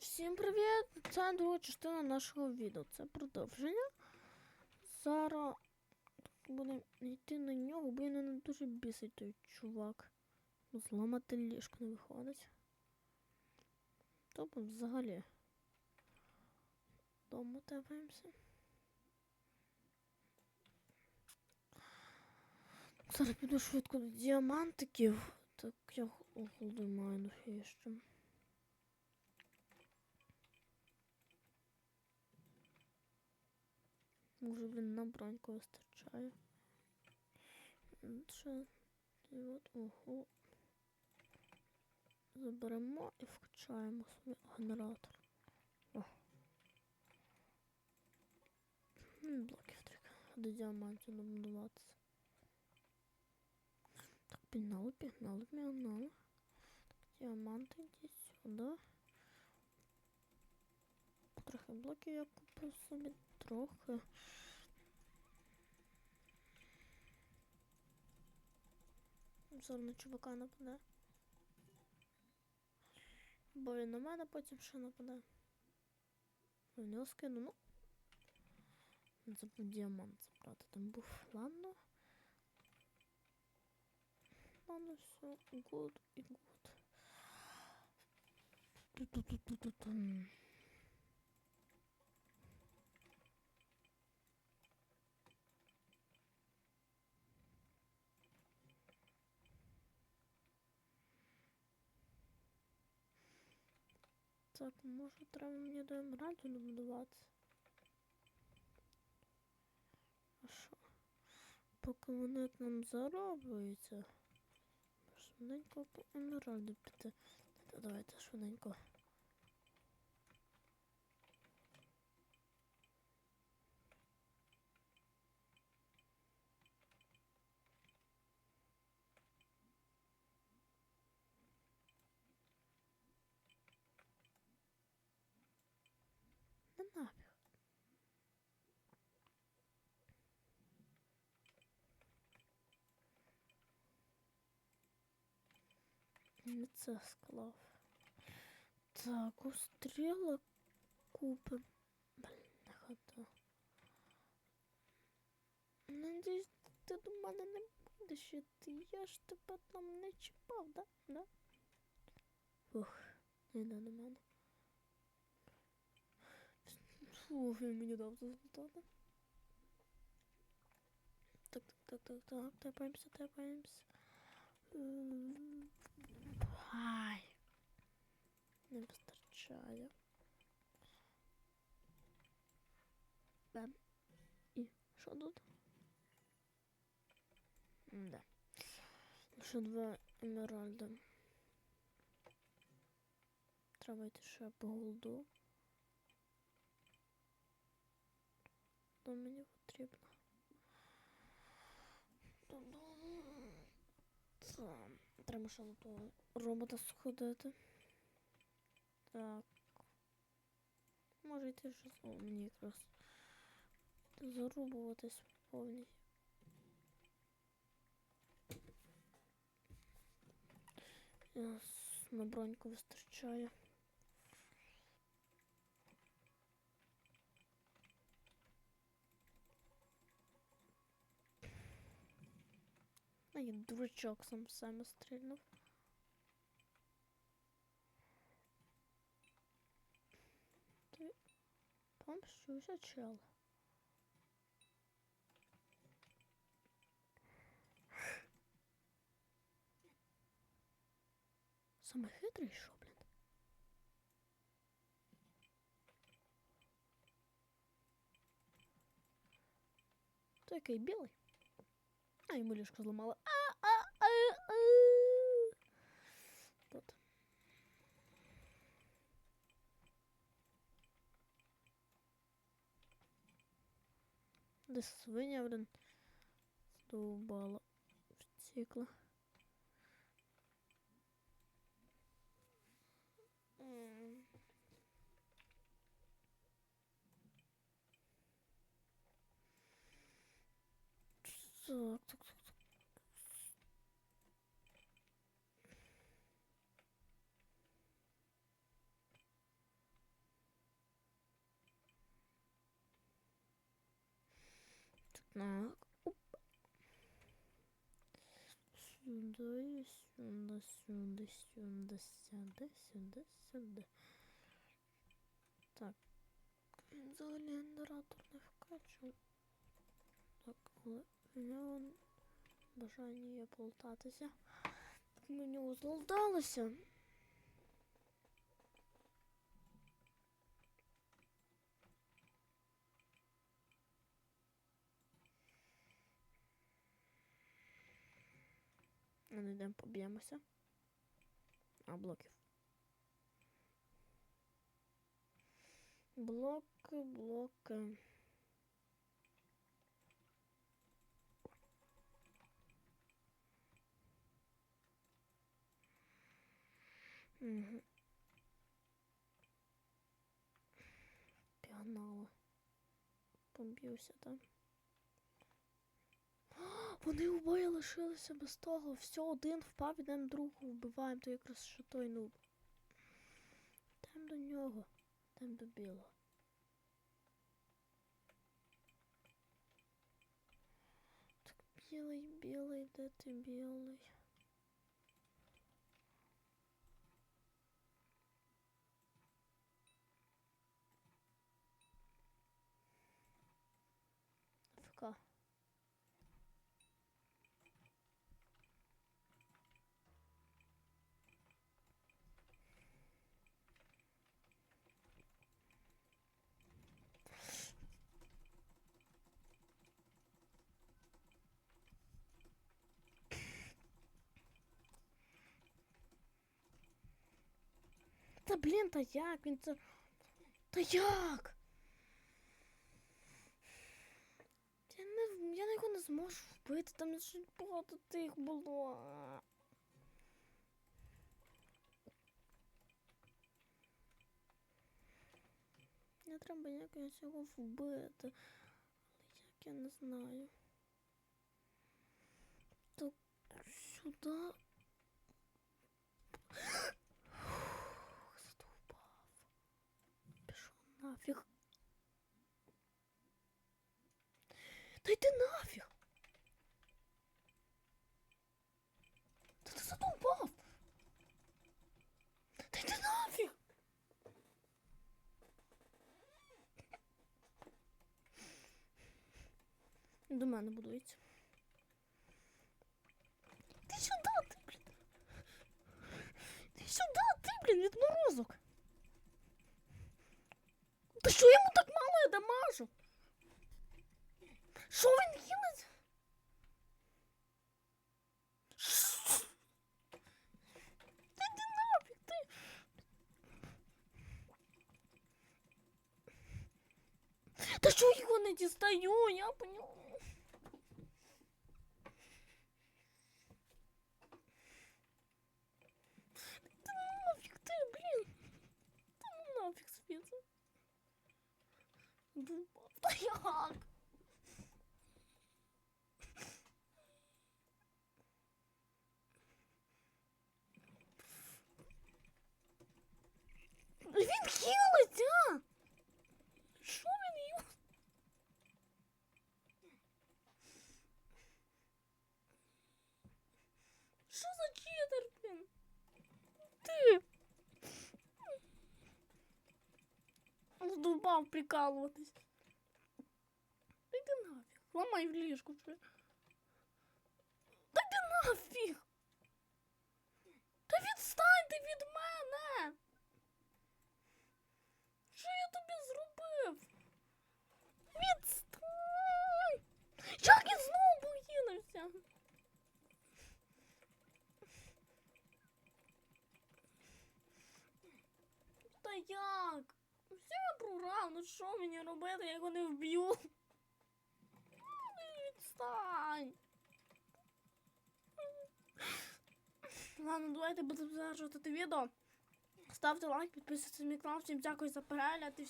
Всім привіт! Це друга частина нашого відео. Це продовження. Зараз будемо йти на нього, бо він мене дуже бісить той чувак. Зламати ліжко не виходить. Тобто взагалі. Дома тепаємося. Зараз піду швидко до діамантиків. Так я голоду маю на ще. Може, він на броньку вистачає. Ще і от ого. Заберемо і вкачаємо собі генератор. О. Блоків треба до діамантів добудуватися. Так, пігнали, пігнали, пігнали. Так, діаманти йдіть сюди. Трохи блоків я купив собі, трохи. Зараз на чувака нападе. Бо він на мене потім ще нападе. В нього скину, ну. Він забув діамант забрати. Там був ладно. Ладно, все, гуд і гуд. Так, може треба мені до емеральду добудуватися. А що? Поки вони нам зароблюються. Швиденько по емеральду піти. Давайте швиденько. Не це склав. Так, устріла купим. Блін, не хата. Надіюсь, ти до мене не будеш іти. Я ж тебе там не чіпав, да? Да? Ух, не йде до мене. Фух, він мені дав результати. Так, так, так, так, так, тепаємося, тепаємося. Ай. Не вистачає. Бем. І що тут? Да. Ще два емеральди. Треба йти ще по голду. То мені потрібно. Це, треба ще до робота сходити. Так. Може йти з- О, мені якраз зарубуватись повністю. Я На броньку вистачає. А я дурачок сам в себе стрільнув. Ти помщуся, чел. Саме хитрий, що, блін? То який білий? А, йому ліжко зламало. А, а, а, а. От. Десь свиня, блин, здовбала. Втекла. М. Так, так, так, так. Так. Оп. Сюди, сюди, сюди, сюди, сюди, сюди, сюди. Так. Взагалі генератор не вкачав. Так, але в нього бажання є полтатися. Ми в. Не йдемо поб'ємося. А, блоків. Блоки, блоки. Угу. Пігнали. Поб'юся, так? Вони обоє лишилися без того. Все, один впав, ідемо другого вбиваємо, то якраз що той нуб. Йдемо до нього. Йдемо до білого. Так, білий, білий, де ти білий? ФК. Та блін, та як він це. Та як? Я не я його не зможу вбити, там ще багато тих було. Не треба якось його вбити. Але як я не знаю. Так сюди. Та йди нафіг. Та ти задовбав. Та йди нафіг. До мене будується. Ти сюди, ти, блін. Ти сюди, ти, блін, відморозок. Та що йому так мало я дамажу? Що він хілить? Та йди нафіг, ти. Та що його не дістаю, я по ньому. Та ну нафіг ти, блін. Та ну нафіг світ. Дубав. Задовбав прикалуватись. Та йди нафіг. Ламай в ліжку. Та йди нафіг. Та відстаньте від мене. Що я тобі зробив? Відстань! Як я знову похилився? Та як? Я програв, ну що мені робити, я його не вб'ю? Ну, Відстань. Ладно, давайте будемо завершувати відео. Ставте лайк, підписуйтесь на мій канал. Всім дякую за перегляд і